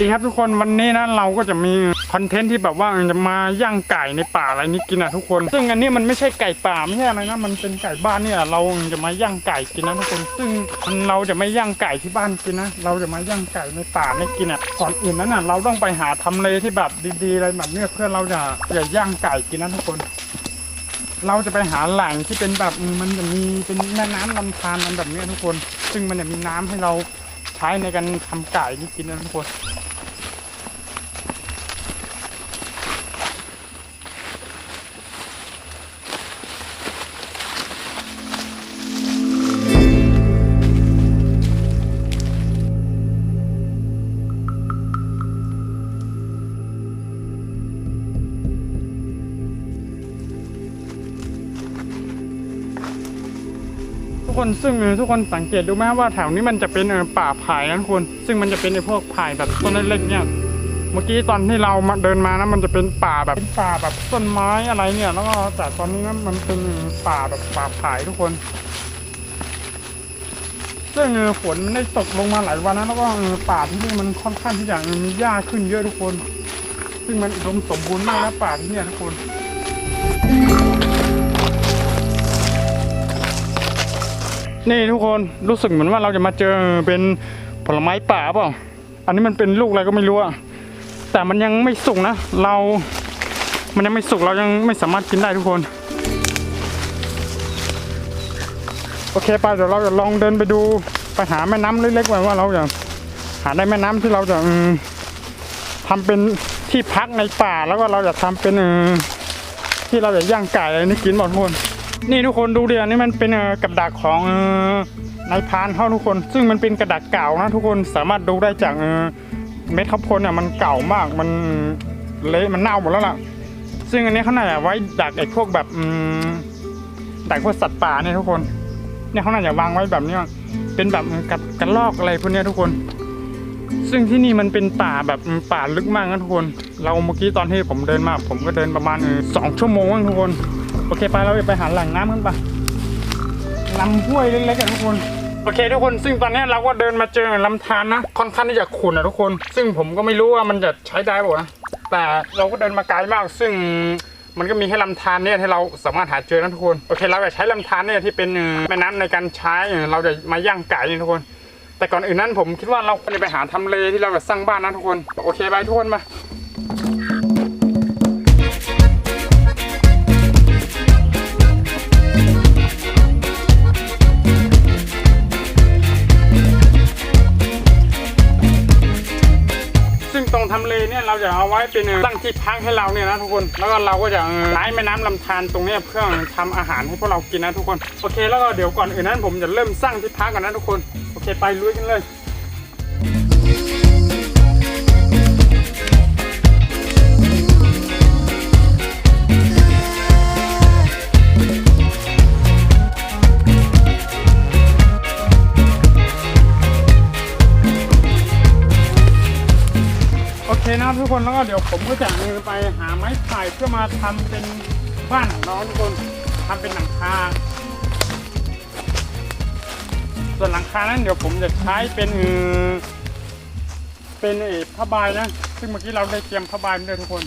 ดีครับทุกคนวันนี้นะเราก็จะมีคอนเทนต์ที่แบบว่าจะมาย่างไก่ในป่าอะไรนี้กินนะทุกคน ซึ่งอันนี้มันไม่ใช่ไก่ป่าไม่ใช่อะไรนะมันเป็นไก่บ้านเนี่ยเราจะมาย่างไก่กินนะทุกคน ซึ่งเราจะไม่ย่างไก่ที่บ้านกินนะเราจะมาย่างไก่ในป่าไม่กินอะก่อนอื่นนั้นน่ะเราต้องไปหาทำเลที่แบบดีๆอะไรแบบเนี้ยเพื่อเราจะจะย่างไก่กินนะทุกคน เราจะไปหาแหล่งที่เป็นแบบมันจะมีเป็นแม่น้ำลำธารมันแบบเนี้ยทุกคน ซึ่งมันจะมีน้ำให้เราใช้ในการทำไก่นี่กินนะทุกคน คนซึ่งทุกคนสังเกตดูไหมว่าแถวนี้มันจะเป็นป่าไผ่นะทุกคนซึ่งมันจะเป็นไอ้พวกไผ่แบบต้นเล็กๆเนี่ยเมื่อกี้ตอนที่เรามาเดินมานะมันจะเป็นป่าแบบเป็นป่าแบบต้นไม้อะไรเนี่ยแล้วก็แต่ตอนนี้นะมันเป็นป่าแบบป่าไผ่ทุกคน ซึ่งฝนมันได้ตกลงมาหลายวันนะแล้วก็ป่าที่นี่มันค่อนข้างที่จะมีหญ้าขึ้นเยอะทุกคน ซึ่งมันอุดมสมบูรณ์มากนะป่าที่เนี่ยทุกคน นี่ทุกคนรู้สึกเหมือนว่าเราจะมาเจอเป็นผลไม้ป่าเปล่า อันนี้มันเป็นลูกอะไรก็ไม่รู้อะแต่มันยังไม่สุกนะ เรา มันยังไม่สุกเรายังไม่สามารถกินได้ทุกคน โอเคไปเดี๋ยวเราจะลองเดินไปดูไปหาแม่น้ำเล็กๆไว้ว่าเราจะหาได้แม่น้ำที่เราจะอืมทำเป็นที่พักในป่าแล้วก็เราจะทำเป็นที่เราจะย่างไก่อะไรนี่กินหมดทุกคน นี่ทุกคนดูเดิอันนี้มันเป็นกับดักของนายพานเขาทุกคน ซึ่งมันเป็นกระดักเก่านะทุกคนสามารถดูได้จากเม็ดข้าวโพดเนี่ยมันเก่ามากมันเละมันเน่าหมดแล้วล่ะ ซึ่งอันนี้เขาน่าจะไว้ดักไอ้พวกแบบดักพวกสัตว์ป่าเนี่ยทุกคนเนี่ยเขาน่าจะวางไว้แบบเนี้ยเป็นแบบกับกระลอกอะไรพวกนี้ทุกคน ซึ่งที่นี่มันเป็นป่าแบบป่าลึกมากนะทุกคน เราเมื่อกี้ตอนที่ผมเดินมา ผมก็เดินประมาณสองชั่วโมงนะทุกคน โอเคไปเราไปหาหล่งน้ำกันปะลำห้วยเล็กๆกันทุกคนโอเคทุกคนซึ่งตอนนี้เราก็เดินมาเจอลำธารนะค่อนข้างที่จะขุ่นนะทุกคน ซึ่งผมก็ไม่รู้ว่ามันจะใช้ได้ป่ะนะแต่เราก็เดินมาไกลมาก ซึ่งมันก็มีแค่ลำธารเนี่ยที่เราสามารถหาเจอนะทุกคนโอเค เราจะใช้ลำธารเนี่ยที่เป็นแม่น้ำในการใช้เอ่อเราจะมาย่างไก่นี่ทุกคน แต่ก่อนอื่นนั้นผมคิดว่าเราควรจะไปหาทำเลที่เราจะสร้างบ้านนะทุกคนโอเคไปทุกคนมา เราจะเอาไว้เป็นตั้งที่พักให้เราเนี่ยนะทุกคน แล้วก็เราก็จะเอ่อใช้แม่น้ำลำธารตรงนี้เพื่อทำอาหารให้พวกเรากินนะทุกคน โอเค แล้วก็เดี๋ยวก่อนอื่นนั้นผมจะเริ่มสร้างที่พักกันนะทุกคน โอเคไปลุยกันเลย นะครับทุกคนแล้วก็เดี๋ยวผมก็จะเดินไปหาไม้ไผ่เพื่อมาทำเป็นบ้านของน้องทุกคนทำเป็นหลังคา ส่วนหลังคานั้นเดี๋ยวผมจะใช้เป็นเป็นเออผ้าใบนะ ซึ่งเมื่อกี้เราได้เตรียมผ้าใบมาด้วยทุกคน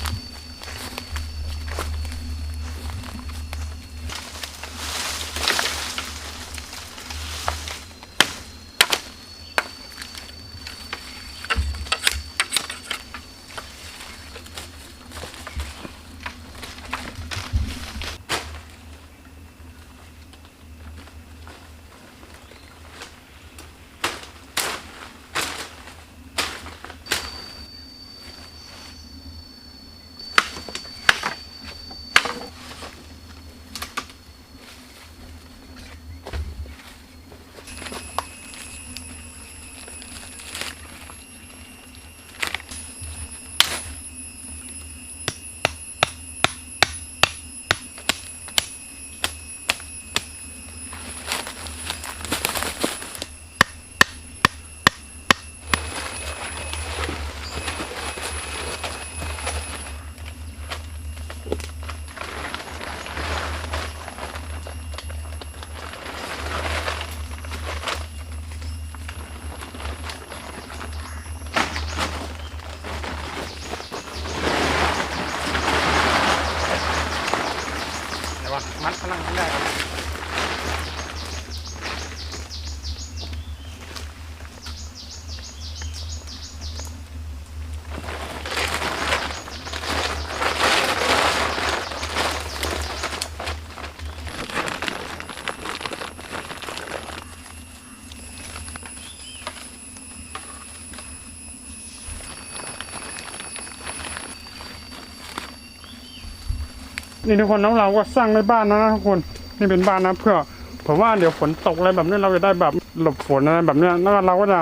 นี่ทุกคนแล้วเราก็สร้างในบ้านนะทุกคนนี่เป็นบ้านนะเพื่อเผมว่าเดี๋ยวฝนตกอะไรแบบนี้เราจะได้แบบหลบฝนอะไรแบบนี้แล้วเราก็จะ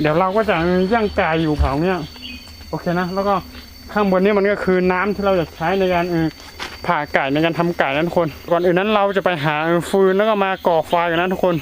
เดี๋ยวเราก็จะย่างไก่อยู่เผาเนี้ยโอเคนะแล้วก็ข้างบนนี้มันก็คือน้ำที่เราจะใช้ในการเออผ่าไก่ในการทำไก่นะทุกคน ก่อนอื่นนั้นเราจะไปหาฟืนแล้วก็มาก่อไฟกันนะทุกคน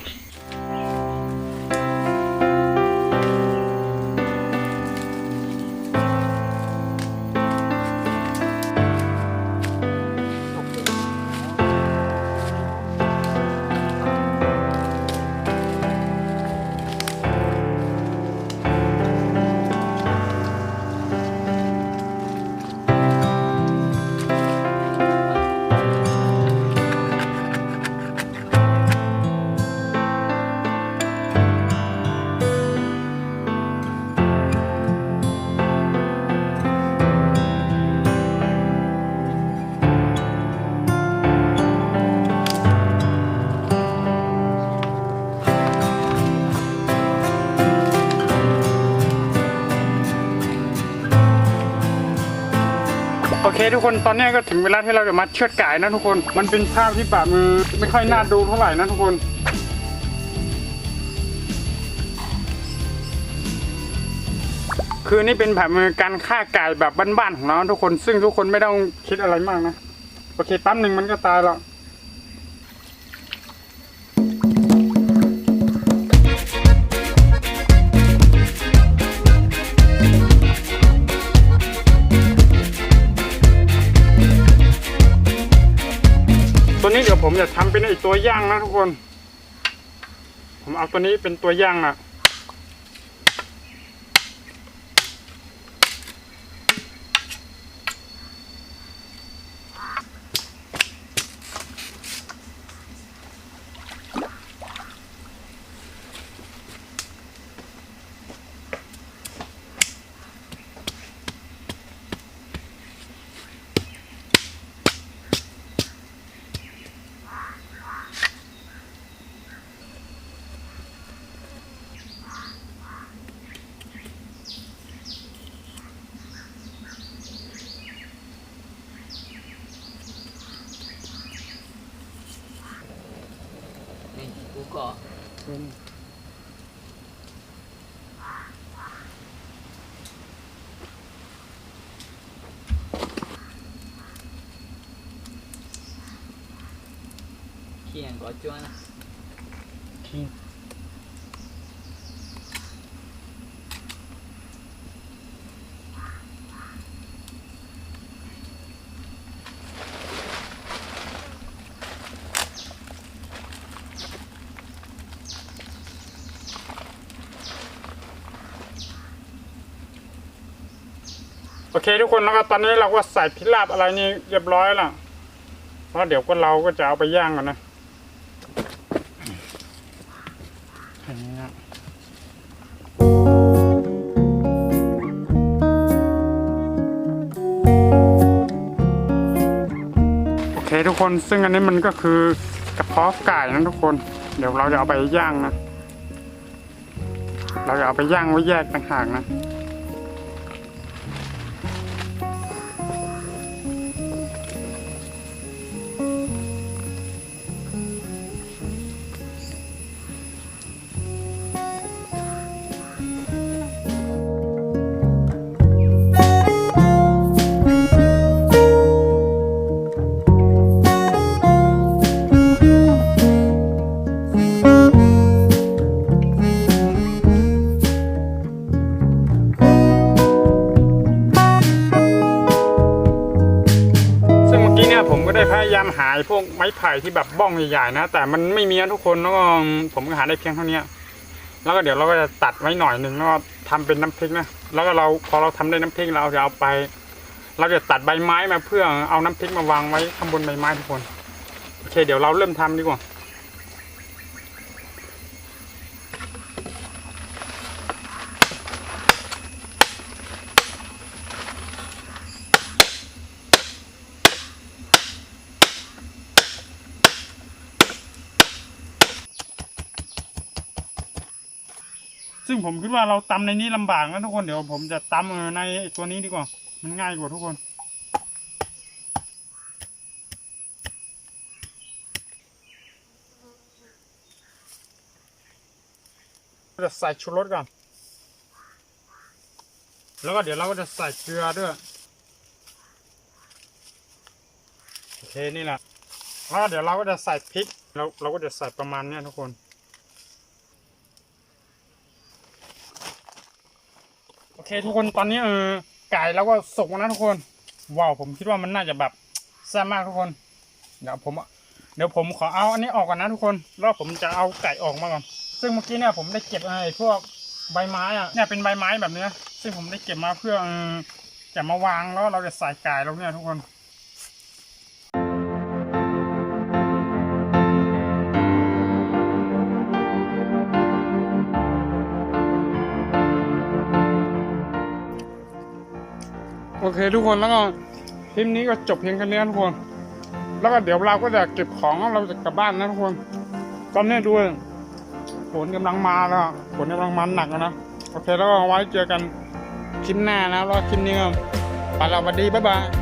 ทุกคนตอนนี้ก็ถึงเวลาที่เราจะมาเชือดไก่นะทุกคน มันเป็นภาพที่ป่ามือไม่ค่อยน่าดูเท่าไหร่นะทุกคนคือนี่เป็นแบบมือการฆ่าไก่แบบบ้านๆของเราทุกคน ซึ่งทุกคนไม่ต้องคิดอะไรมากนะ โอเคแปั๊มหนึ่งมันก็ตายแล้ว ตัวนี้เดี๋ยวผมจะทำเป็นไอตัวย่างนะทุกคน ผมเอาตัวนี้เป็นตัวย่างนะ นี่กูก็เขียงก็จ้วนนะ โอ เคทุกคนแล้วก็ตอนนี้เราก็ใส่พิลาบอะไรนี่เรียบร้อยแล้วเพราะเดี๋ยวก็เราก็จะเอาไปย่างกันนะอันนี้นะโอเคทุกคนซึ่งอันนี้มันก็คือกระเพาะไก่นะทุกคน เดี๋ยวเราจะเอาไปย่างนะ เราจะเอาไปย่างไว้แยกต่างหากนะ วกไม้ไผ่ที่แบบบ้องใหญ่ๆนะ แต่มันไม่มีนะทุกคนแล้วก็ผมก็หาได้เพียงเท่านี้แล้วก็เดี๋ยวเราก็จะตัดไว้หน่อยหนึ่งแล้วก็ทำเป็นน้ำพริกนะแล้วก็เราพอเราทำได้น้ำพริกเราจะเอาไป เราจะตัดใบไม้มาเพื่อเอาน้ำพริกมาวางไว้ข้างบนใบไม้ทุกคนโอเค เดี๋ยวเราเริ่มทำดีกว่า ซึ่งผมคิดว่าเราตำในนี้ลำบากนะทุกคนเดี๋ยวผมจะตำในตัวนี้ดีกว่า มันง่ายกว่าทุกคน จะใส่ชูรสก่อน แล้วก็เดี๋ยวเราก็จะใส่เกลือด้วย โอเคนี่แหละแล้วเดี๋ยวเราก็จะใส่พริกเราเราก็จะใส่ประมาณนี้ทุกคน ทุกคนตอนนี้เออไก่เราก็สุกแล้วนะทุกคนว้าวผมคิดว่ามันน่าจะแบบแซ่บมากทุกคนเดี๋ยวผมเดี๋ยวผมขอเอาอันนี้ออกก่อนนะทุกคนแล้วผมจะเอาไก่ออกมาก่อนซึ่งเมื่อกี้เนี่ยผมได้เก็บไอ้พวกใบไม้อะเนี่ยเป็นใบไม้แบบเนี้ยซึ่งผมได้เก็บมาเพื่อจะมาวางแล้วเราจะใส่ไก่ลงเนี่ยทุกคน โอเคทุกคนแล้วก็คลิปนี้ก็จบเพียงแค่นี้ทุกคน แล้วก็เดี๋ยวเราก็จะเก็บของแล้วเราจะกลับบ้านนะทุกคนตอนนี้ด้วยฝนกำลังมาแล้วฝนกำลังมาหนักนะโอเคแล้วก็ไว้เจอกันคลิปหน้านะแล้วคลิปนี้ก็ไปแล้วสวัสดีบ๊ายบาย